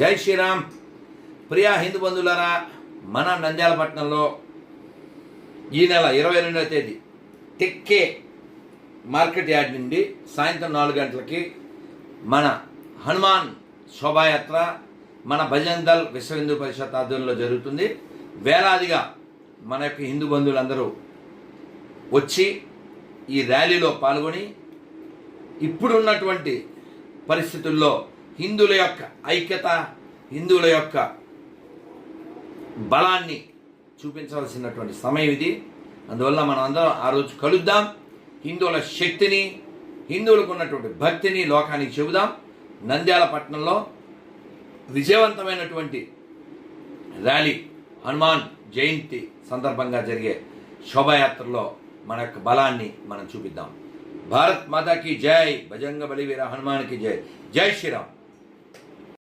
జై శ్రీరామ్. ప్రియా హిందూ బంధువులారా మన నంద్యాల పట్టణంలో ఈ నెల ఇరవై రెండవ తేదీ టెక్కే మార్కెట్ యార్డ్ నుండి సాయంత్రం నాలుగు గంటలకి మన హనుమాన్ శోభాయాత్ర మన భజన్ దల్ విశ్వ హిందూ పరిషత్ ఆధ్వర్యంలో జరుగుతుంది. వేలాదిగా మన యొక్క హిందూ బంధువులందరూ వచ్చి ఈ ర్యాలీలో పాల్గొని ఇప్పుడున్నటువంటి పరిస్థితుల్లో హిందువుల యొక్క ఐక్యత హిందువుల యొక్క బలాన్ని చూపించవలసినటువంటి సమయం ఇది. అందువల్ల మనం అందరం ఆ రోజు కలుద్దాం. హిందువుల శక్తిని హిందువులకు ఉన్నటువంటి భక్తిని లోకానికి చెబుదాం. నంద్యాల పట్టణంలో విజయవంతమైనటువంటి ర్యాలీ హనుమాన్ జయంతి సందర్భంగా జరిగే శోభాయాత్రలో మన యొక్క బలాన్ని మనం చూపిద్దాం. భారత్ మాతాకి జై. భజంగ బలివీర హనుమాన్కి జై. జై శ్రీరామ్.